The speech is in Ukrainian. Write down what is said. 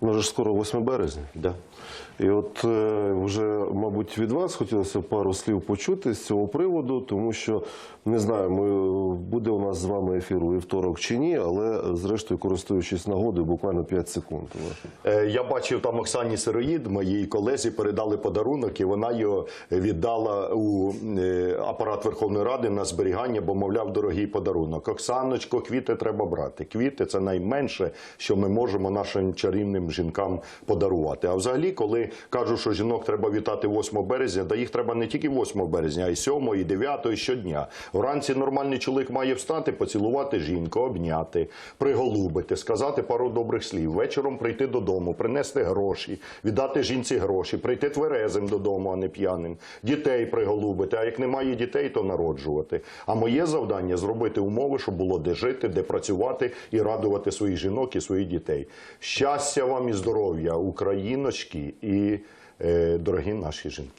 У нас же ж скоро 8 березня. Да. І от е, вже, мабуть, від вас хотілося пару слів почути з цього приводу, тому що не знаю, ми, буде у нас з вами ефір у вівторок чи ні, але зрештою, користуючись нагодою, буквально 5 секунд. Е, Я бачив там Оксані Сироїд, моїй колезі передали подарунок, і вона його віддала у е, апарат Верховної Ради на зберігання, бо мовляв, дорогий подарунок. Оксаночко, квіти треба брати. Квіти це найменше, що ми можемо нашим чарівним жінкам подарувати. А взагалі, коли кажуть, що жінок треба вітати 8 березня, да їх треба не тільки 8 березня, а й 7, і 9, і щодня. Вранці нормальний чоловік має встати, поцілувати жінку, обняти, приголубити, сказати пару добрих слів, вечором прийти додому, принести гроші, віддати жінці гроші, прийти тверезим додому, а не п'яним, дітей приголубити. А як немає дітей, то народжувати. А моє завдання зробити умови, щоб було де жити, де працювати і радувати своїх жінок і своїх дітей. Щастя вам і здоров'я, україночки і дорогі наші жінки.